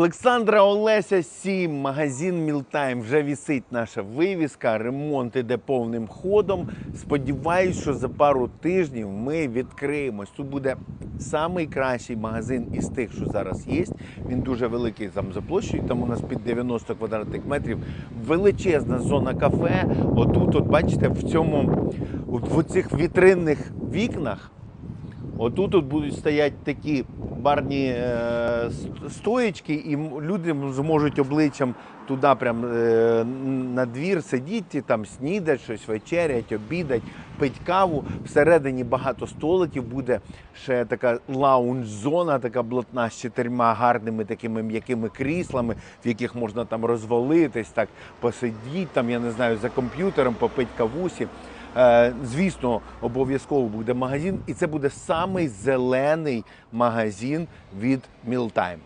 Олександра Олеся 7, магазин Мілтайм. Вже вісить наша вивіска. Ремонт іде повним ходом. Сподіваюсь, що за пару тижнів ми відкриємось. Тут буде найкращий магазин із тих, що зараз є. Він дуже великий там за площею. Там у нас під 90 квадратних метрів. Величезна зона кафе. Отут, от бачите, в цьому в цих вітринних вікнах. Отут от будуть стояти такі барні е, с- і люди зможуть обличчям туди прям е, на двір сидіти, там снідать щось, вечерять, обідать, пить каву. Всередині багато столиків буде ще така лаунж-зона, така блатна з чотирма гарними такими м'якими кріслами, в яких можна там розвалитись, так посидіти, там, я не знаю, за комп'ютером, попити кавусі. Е, Звісно, обов'язково буде магазин, і це буде самий зелений магазин від Мілтайм.